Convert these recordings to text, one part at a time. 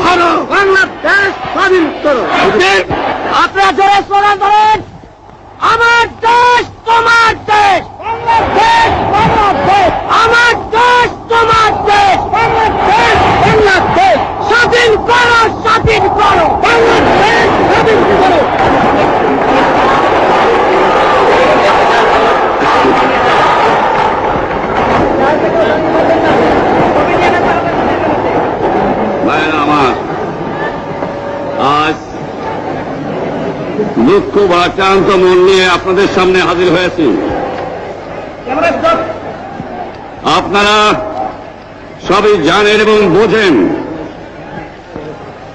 ধরো। বাংলাদেশ স্বাধীন করো। আপনারা জোরে স্লোগান ধরেন। আমার দেশ তোমার দেশ। বাংলাদেশ বাংলাদেশ। আমার দেশ তোমার দেশ। বাংলাদেশ বাংলাদেশ। স্বাধীন করো স্বাধীন করো বাংলাদেশ স্বাধীন করো ভাইরা আমার আজ দুঃখ বা ক্লান্ত মন নিয়ে আপনাদের সামনে হাজির হয়েছি। আপনারা সবই জানেন এবং বোঝেন।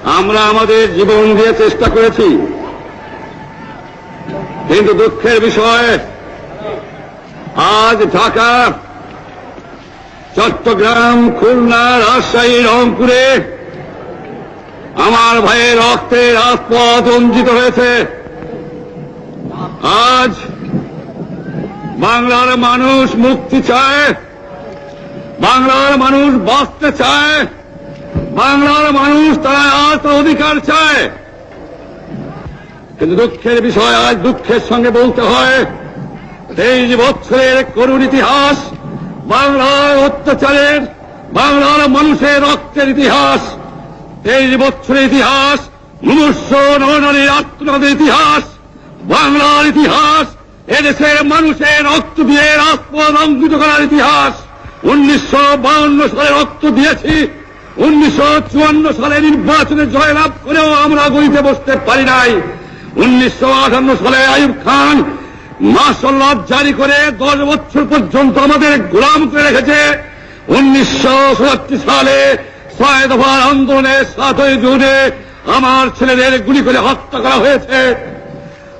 আমরা আমাদের জীবন দিয়ে চেষ্টা করেছি। কিন্তু দুঃখের বিষয়, আজ ঢাকা, চট্টগ্রাম, খুলনা, রাজশাহী, রংপুরে আমার ভাইয়ের রক্তে রাজপথ রঞ্জিত হয়েছে। আজ বাংলার মানুষ মুক্তি চায়, বাংলার মানুষ বাঁচতে চায়, বাংলার মানুষ তারা আজ অধিকার চায়। কিন্তু দুঃখের বিষয় আজ দুঃখের সঙ্গে বলতে হয়, তেইশ বছরের করুণ ইতিহাস, বাংলার অত্যাচারের, বাংলার মানুষের রক্তের ইতিহাস, তেইশ বছরের ইতিহাস, মুমূর্ষ নরনারীর আত্মনাদের ইতিহাস। বাংলার ইতিহাস, এদেশের মানুষের রক্ত দিয়ে রাজপথ অঙ্কিত করার ইতিহাস। উনিশশো সালে রক্ত দিয়েছি, উনিশশো চুয়ান্ন সালে নির্বাচনে জয়লাভ করেও আমরা গড়িতে বসতে পারি নাই। উনিশশো আটান্ন সালে আইব খান মার্শাল জারি করে দশ বছর পর্যন্ত আমাদের গোলাম করে রেখেছে। উনিশশো সালে ছয় দফার আন্দোলনে সাতই জুনে আমার ছেলেদের গুলি করে হত্যা করা হয়েছে।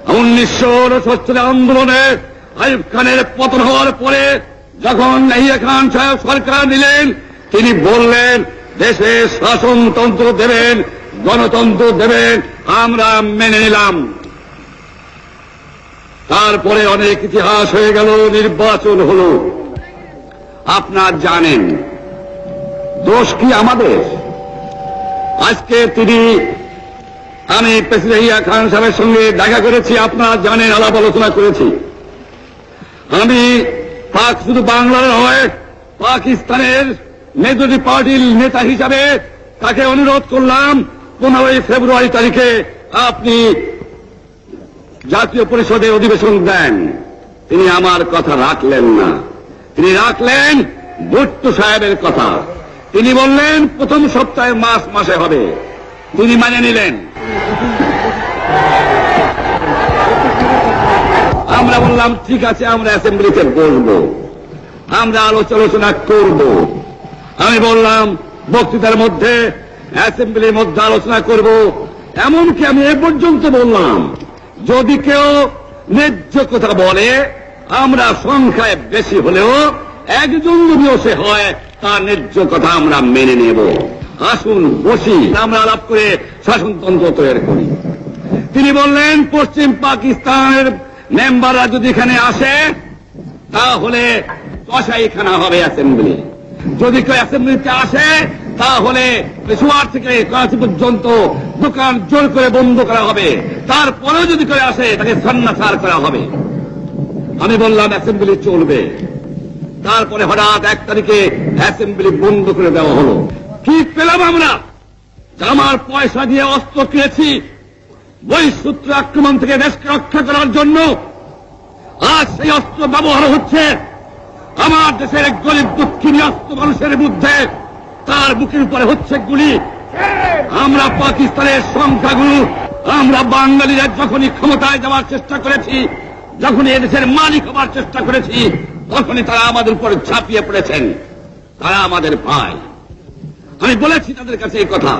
উনিশশো উনসত্তর আন্দোলনে আইব খানের পতন হওয়ার পরে যখন নাহিয়া খান সাহেব সরকার নিলেন, তিনি বললেন, দেশে শাসনতন্ত্র দেবেন, গণতন্ত্র দেবেন, আমরা মেনে নিলাম। তারপরে অনেক ইতিহাস হয়ে গেল, নির্বাচন হল। আপনার জানেন, দোষ কি আমাদের? আজকে তিনি আমি প্রেসিডেন্ট খান সাহেবের সঙ্গে দেখা করেছি, আপনারা জানেন, আলাপ আলোচনা করেছি। আমি পাক শুধু বাংলার নয়, পাকিস্তানের মেজরিটি পার্টির নেতা হিসাবে তাকে অনুরোধ করলাম, পনেরোই ফেব্রুয়ারি তারিখে আপনি জাতীয় পরিষদে অধিবেশন দেন। তিনি আমার কথা রাখলেন না। তিনি রাখলেন ভুট্টো সাহেবের কথা। তিনি বললেন, প্রথম সপ্তাহে মাস মাসে হবে। তিনি মানে নিলেন। আমরা বললাম, ঠিক আছে, আমরা অ্যাসেম্বলিতে বসবো। আমরা আলোচনা করব। আমি বললাম, বক্তৃতার মধ্যে, অ্যাসেম্বলির মধ্যে আলোচনা করব। এমনকি আমি এ পর্যন্ত বললাম, যদি কেউ ন্যায্য কথা বলে, আমরা সংখ্যায় বেশি হলেও একজন যদিও সে হয় তার ন্যায্য কথা আমরা মেনে নেব। আসুন, বসি। আমরা আলাপ করে শাসনতন্ত্র তৈরি করি। তিনি বললেন, পশ্চিম পাকিস্তানের মেম্বাররা যদি এখানে আসে, তাহলে কসাইখানা হবে অ্যাসেম্বলি যদি কেউ অ্যাসেম্বলিতে আসে, তাহলে পেশোয়ার থেকে করাচি পর্যন্ত দোকান জোর করে বন্ধ করা হবে। তারপরেও যদি কেউ আসে, তাকে সন্ন্যাসার করা হবে। আমি বললাম অ্যাসেম্বলি চলবে। তারপরে হঠাৎ এক তারিখে অ্যাসেম্বলি বন্ধ করে দেওয়া হলো। কি পেলাম আমরা। যে আমার পয়সা দিয়ে অস্ত্র কিনেছি। বহিঃসূত্র আক্রমণ থেকে দেশকে রক্ষা করার জন্য আজ সেই অস্ত্র ব্যবহার হচ্ছে। আমার দেশের এক গরিব দুঃখিনী অস্ত্র মানুষের মধ্যে তার বুকের উপরে হচ্ছে গুলি। আমরা পাকিস্তানের সংখ্যাগুরু, আমরা বাঙালিরা যখনই ক্ষমতায় যাওয়ার চেষ্টা করেছি, যখনই এদেশের মালিক হবার চেষ্টা করেছি, তখনই তারা আমাদের উপরে ঝাঁপিয়ে পড়েছেন। তারা আমাদের ভাই। আমি বলেছি তাদের কাছে এই কথা।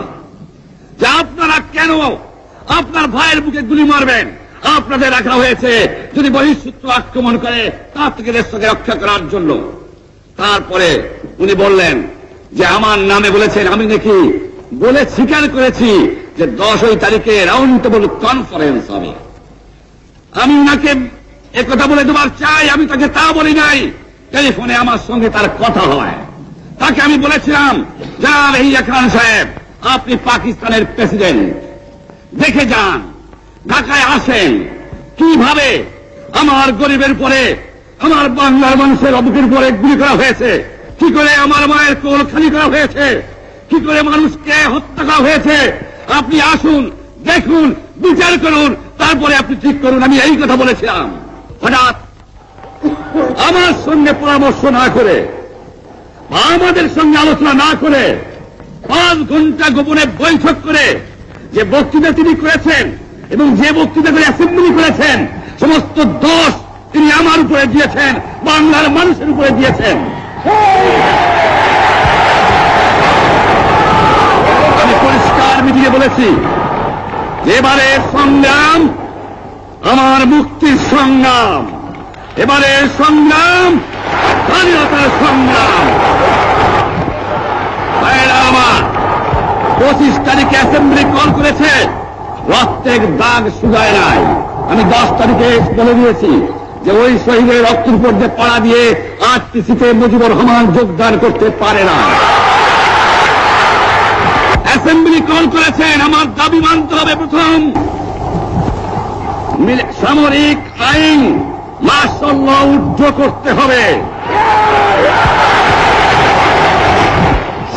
যে আপনারা কেন আপনার ভাইয়ের বুকে গুলি মারবেন? আপনাদের রাখা হয়েছে যদি বহিঃসূত্র আক্রমণ করে, তার থেকে দেশকে রক্ষা করার জন্য। তারপরে উনি বললেন যে আমার নামে বলেছেন, আমি নাকি বলে স্বীকার করেছি যে দশই তারিখে রাউন্ড টেবল কনফারেন্স হবে। আমি ওনাকে একথা বলে দেবার চাই, আমি তাকে তা বলি নাই। টেলিফোনে আমার সঙ্গে তার কথা হয়। তাকে আমি বলেছিলাম জানাব এই খান সাহেব, আপনি পাকিস্তানের প্রেসিডেন্ট। দেখে যান, ঢাকায় আসেন, কীভাবে আমার গরিবের পরে, আমার বাংলার মানুষের অবুকের পরে গুলি করা হয়েছে, কি করে আমার মায়ের কোল খালি করা হয়েছে, কি করে মানুষকে হত্যা করা হয়েছে। আপনি আসুন, দেখুন, বিচার করুন, তারপরে আপনি ঠিক করুন, আমি এই কথা বলেছিলাম। হঠাৎ আমার সঙ্গে পরামর্শ না করে আমাদের সঙ্গে আলোচনা না করে পাঁচ ঘণ্টা গোপনে বৈঠক করে যে বক্তৃতা তিনি করেছেন এবং যে বক্তৃতা করে অ্যাসেম্বলি করেছেন, সমস্ত দোষ তিনি আমার উপরে দিয়েছেন, বাংলার মানুষের উপরে দিয়েছেন। আমি পরিষ্কার মিটিয়ে বলেছি, এবারে সংগ্রাম আমার মুক্তির সংগ্রাম। এবারের সংগ্রাম স্বাধীনতার সংগ্রাম ভাইয়েরা আমার পঁচিশ তারিখে অ্যাসেম্বলি কল করেছে। রক্তের দাগ শুকায় নাই। আমি দশ তারিখে বলে দিয়েছি যে ওই শহীদের রক্তের উপর যে পাড়া দিয়ে আরটিসিতে মুজিবুর রহমান যোগদান করতে পারে না। অ্যাসেম্বলি কল করেছেন, আমার দাবি মানতে হবে প্রথম। সামরিক আইন মার্শাল উদ্ধ করতে হবে।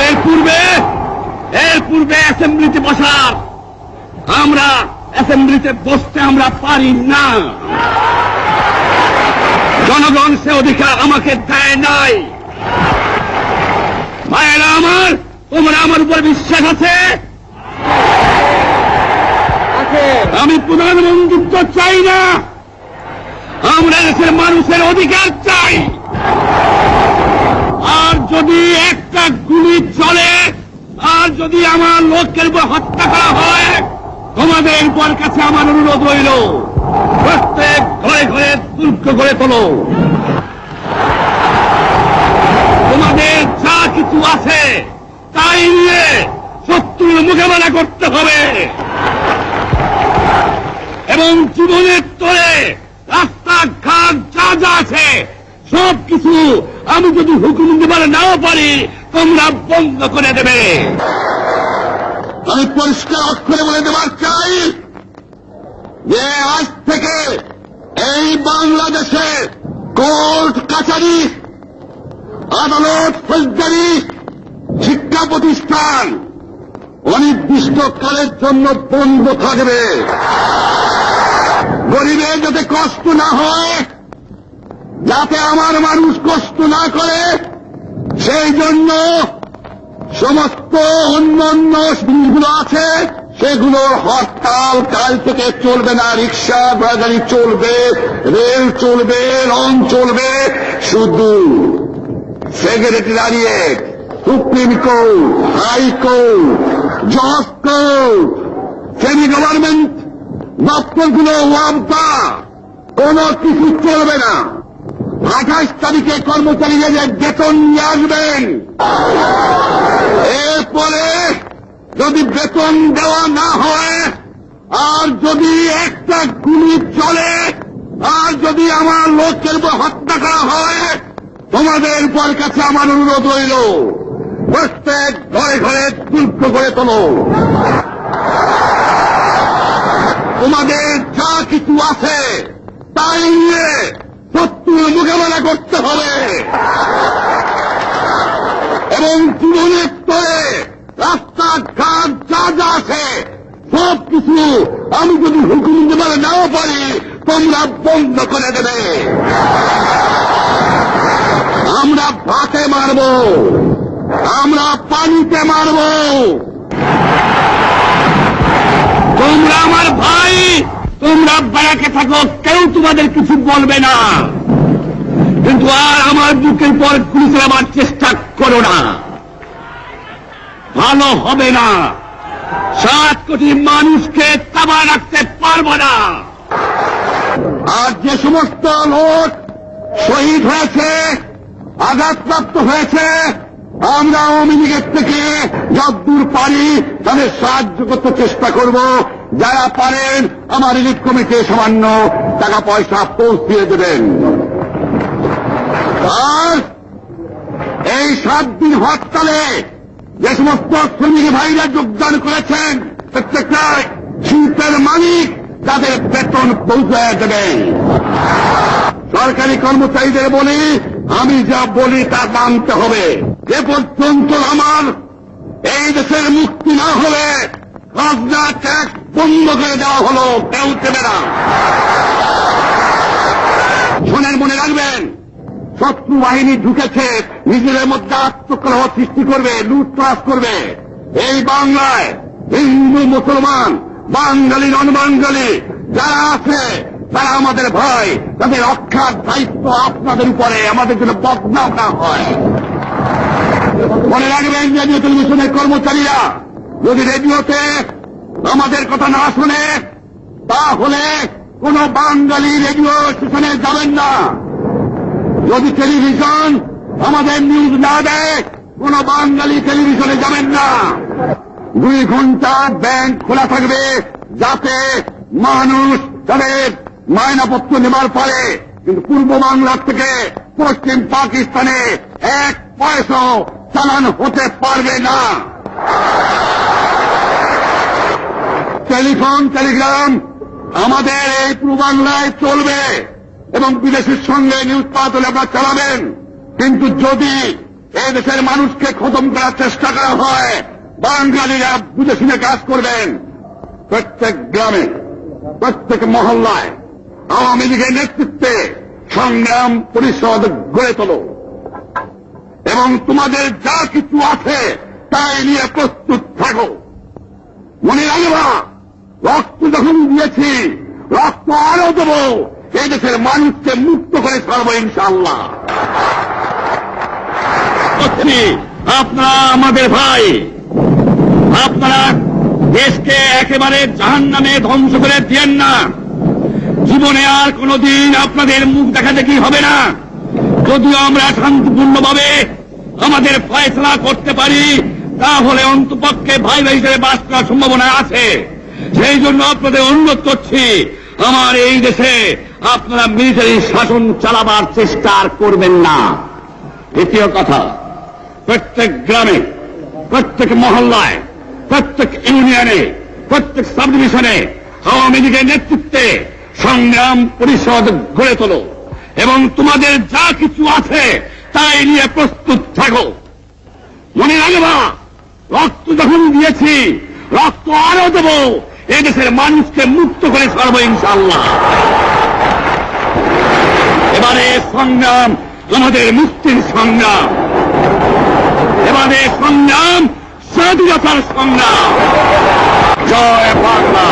এর পূর্বে এর পূর্বে অ্যাসেম্বলিতে বসার। আমরা অ্যাসেম্বলিতে বসতে আমরা পারি না। জনগণ সে অধিকার আমাকে দেয় নাই। ভাইয়েরা আমার তোমরা আমার উপর বিশ্বাস আছে? আমি প্রধানমন্ত্রিত্ব চাই না। আমরা দেশের মানুষের অধিকার চাই। আর যদি একটা গুলি চলে, আর যদি আমার লোকের উপর হত্যা করা হয়, তোমাদের উপর কাছে আমার অনুরোধ রইল, প্রত্যেক ঘরে ঘরে দুর্গ করে তোলো। তোমাদের যা কিছু আছে, তাই নিয়ে শত্রুর মোকাবেলা করতে হবে। এবং জীবনের তরে রাস্তাঘাট যা যা আছে সব কিছু আমি যদি হুকুম দেবার নাও পারি তোমরা বন্ধ করে দেবে। আমি পরিষ্কার অক্ষরে বলে দেবার চাই যে আজ থেকে এই বাংলাদেশে কোর্ট কাছারি, আদালত, ফৌজদারি, শিক্ষা প্রতিষ্ঠান অনির্দিষ্ট কালের জন্য বন্ধ থাকবে গরিবের যাতে কষ্ট না হয়, যাতে আমার মানুষ কষ্ট না করে সেই জন্য সমস্ত অন্যান্য জিনিসগুলো আছে সেগুলো হরতাল কাল থেকে চলবে না, রিক্সা গাড়ি চলবে, রেল চলবে, রং চলবে, শুধু secretariat supreme court high court জজ কোর্ট, সেমি গভর্নমেন্ট, দপ্তরগুলো ওয়াবদা কোন কিছু চলবে না। আঠাশ তারিখে কর্মচারীদের বেতন নিয়ে আসবেন। এরপরে যদি বেতন দেওয়া না হয়, আর যদি একটা গুলি চলে, আর যদি আমার লোকের উপর হত্যা করা হয়, তোমাদের উপর কাছে আমার অনুরোধ রইল, প্রত্যেক ঘরে ঘরে দুর্গ করে তোলো। তোমাদের যা কিছু আছে, তাই করতে হবে। এবং জীবনের স্তরে রাস্তাঘাট যা যা আছে সব কিছু আমি যদি হুকুম দেবার নাও পারি, তোমরা বন্ধ করে দেবে। আমরা ভাতে মারব, আমরা পানিতে মারব। তোমরা আমার ভাই, তোমরা বেড়াকে থাকো, কেউ তোমাদের কিছু বলবে না। কিন্তু আর আমার বুকের পর গুলি চালাবার চেষ্টা করো না। ভালো হবে না। সাত কোটি মানুষকে তাবা রাখতে পারব না। আর যে সমস্ত লোক শহীদ হয়েছে, আঘাতপ্রাপ্ত হয়েছে, আমরা আওয়ামী লীগের থেকে যদ্দূর পারি তাদের সাহায্য করতে চেষ্টা করব। যারা পারেন, আমার রিলিফ কমিটি সামান্য টাকা পয়সা পৌঁছিয়ে দেবেন। এই সাত দিন হরতালে যে সমস্ত শ্রমিক ভাইরা যোগদান করেছেন প্রত্যেকটা শিল্পের মালিক তাদের বেতন পৌঁছে দেবেন সরকারি কর্মচারীদের বলি, আমি যা বলি তা মানতে হবে। যে পর্যন্ত আমার এই দেশের মুক্তি না হবে খাজনা ট্যাক্স বন্ধ করে দেওয়া হলো, কেউ দেবে না। শোনেন, মনে রাখবেন শত্রু বাহিনী ঢুকেছে। নিজেদের মধ্যে আত্মকলহ সৃষ্টি করবে, লুটতরাজ করবে। এই বাংলায় হিন্দু, মুসলমান, বাঙালি নন বাঙালি যারা আছে, তারা আমাদের ভয়, তাদের রক্ষার দায়িত্ব আপনাদের উপরে, আমাদের জন্য বদনাম না হয়। মনে রাখবেন, রেডিও টেলিভিশনের কর্মচারীরা, যদি রেডিওতে আমাদের কথা না শুনে, তাহলে কোন বাঙালি রেডিও স্টেশনে যাবেন না। যদি টেলিভিশন আমাদের নিউজ না দেয়, কোন বাঙালি টেলিভিশনে যাবেন না। দুই ঘণ্টা ব্যাংক খোলা থাকবে, যাতে মানুষ তাদের মায়নাপত্র নেবার পারে। কিন্তু পূর্ব বাংলার থেকে পশ্চিম পাকিস্তানে এক পয়সাও চালান হতে পারবে না। টেলিফোন টেলিগ্রাম আমাদের এই পূর্ব বাংলায় চলবে। এবং বিদেশের সঙ্গে নিউজ পাতলে আপনারা চালাবেন। কিন্তু যদি এই দেশের মানুষকে খতম করার চেষ্টা করা হয় বাঙালিরা বুঝে শুনে কাজ করবেন। প্রত্যেক গ্রামে, প্রত্যেক মহল্লায় আওয়ামী লীগের নেতৃত্বে সংগ্রাম পরিষদ গড়ে তোলো। এবং তোমাদের যা কিছু আছে, তাই নিয়ে প্রস্তুত থাকো। মনে রাখবা রক্ত যখন দিয়েছি, রক্ত আরও দেবো। এই দেশের মানুষকে মুক্ত করে ছাড়বো ইনশাল্লাহ আপনারা আমাদের ভাই, আপনারা দেশকে একেবারে জাহান নামে ধ্বংস করে দিয়েন না। জীবনে আর কোনদিন আপনাদের মুখ দেখা দেখি হবে না। যদিও আমরা শান্তিপূর্ণভাবে আমাদের ফয়সলা করতে পারি, তাহলে অন্তপক্ষে ভাই ভাই হিসেবে বাস করার সম্ভাবনা আছে। সেই জন্য আপনাদের অনুরোধ করছি, আমার এই দেশে আপনারা মিলিটারি শাসন চালাবার চেষ্টা আর করবেন না। দ্বিতীয় কথা, প্রত্যেক গ্রামে, প্রত্যেক মহল্লায়, প্রত্যেক ইউনিয়নে, প্রত্যেক সাব ডিভিশনে আওয়ামী লীগের নেতৃত্বে সংগ্রাম পরিষদ গড়ে তোলো এবং তোমাদের যা কিছু আছে তাই নিয়ে প্রস্তুত থাকো। মনে রাখবা রক্ত যখন দিয়েছি, রক্ত আরও দেব, এদেশের মানুষকে মুক্ত করে ছাড়বো ইনশাল্লাহ এবারে সংগ্রাম আমাদের মুক্তির সংগ্রাম। এবারে সংগ্রাম স্বাধীনতার সংগ্রাম। জয় বাংলা।